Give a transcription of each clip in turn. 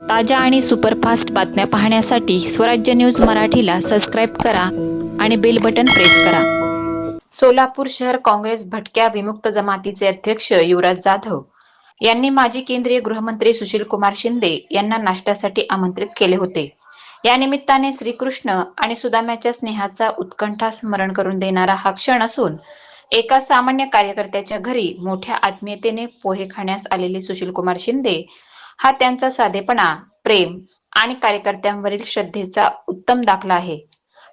ताज्या आणि सुपरफास्ट बातम्या पाहण्यासाठी स्वराज्य न्यूज मराठीला सबस्क्राईब करा आणि बेल बटन प्रेस करा. सोलापूर शहर काँग्रेस भटक्या विमुक्त जमातीचे अध्यक्ष युवराज जाधव यांनी माजी केंद्रीय गृहमंत्री सुशील कुमार शिंदे यांना नाश्त्यासाठी आमंत्रित केले होते. या निमित्ताने श्रीकृष्ण आणि सुदाम्याच्या स्नेहाचा उत्कंठा स्मरण करून देणारा हा क्षण असून एका सामान्य कार्यकर्त्याच्या घरी मोठ्या आत्मीयतेने पोहे खाण्यास आलेले सुशील कुमार शिंदे हा त्यांचा साधेपणा प्रेम आणि कार्यकर्त्यांवरील श्रद्धेचा उत्तम दाखला आहे.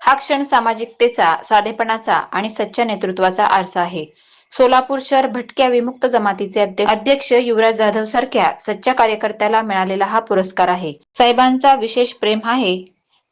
हा क्षण सामाजिकतेचा साधेपणाचा आणि सच्च्या नेतृत्वाचा आरसा आहे. सोलापूर शहर भटक्या विमुक्त जमातीचे अध्यक्ष युवराज जाधव सारख्या सच्च्या कार्यकर्त्याला मिळालेला हा पुरस्कार आहे. साहेबांचा विशेष प्रेम आहे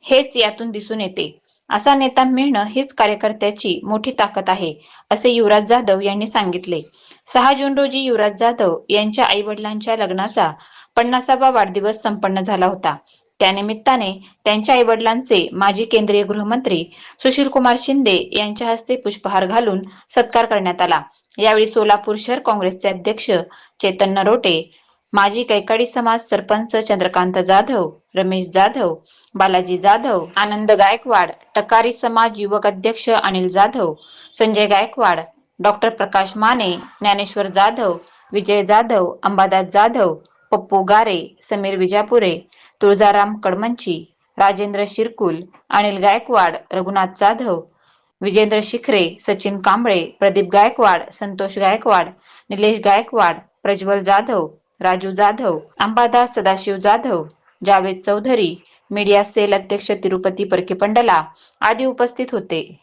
हेच यातून दिसून येते. असा नेता मिळणं हीच कार्यकर्त्याची मोठी ताकद आहे असे युवराज जाधव यांनी सांगितले. सहा जून रोजी युवराज जाधव यांच्या आई वडिलांच्या लग्नाचा पन्नासावा वाढदिवस संपन्न झाला होता. त्यानिमित्ताने त्यांच्या आई वडिलांचे माजी केंद्रीय गृहमंत्री सुशील कुमार शिंदे यांच्या हस्ते पुष्पहार घालून सत्कार करण्यात आला. यावेळी सोलापूर शहर काँग्रेसचे अध्यक्ष चेतन नरोटे माजी कैकाडी समाज सरपंच चंद्रकांत जाधव रमेश जाधव बालाजी जाधव आनंद गायकवाड टकारी समाज युवक अध्यक्ष Anil Jadhav Sanjay Gaikwad doctor Prakash Mane Dnyaneshwar Jadhav Vijay Jadhav Ambadas Jadhav Pappu Gare Sameer Vijapure Tuljaram कडमंची Rajendra शिरकुल Anil Gaikwad Raghunath Jadhav Vijendra Shikhare Sachin Kamble Pradeep Gaikwad Santosh Gaikwad Nilesh Gaikwad Prajwal Jadhav Raju Jadhav Ambadas Sadashiv Jadhav Javed Chaudhari media cell अध्यक्ष तिरुपती परकेपंडला आदी उपस्थित होते.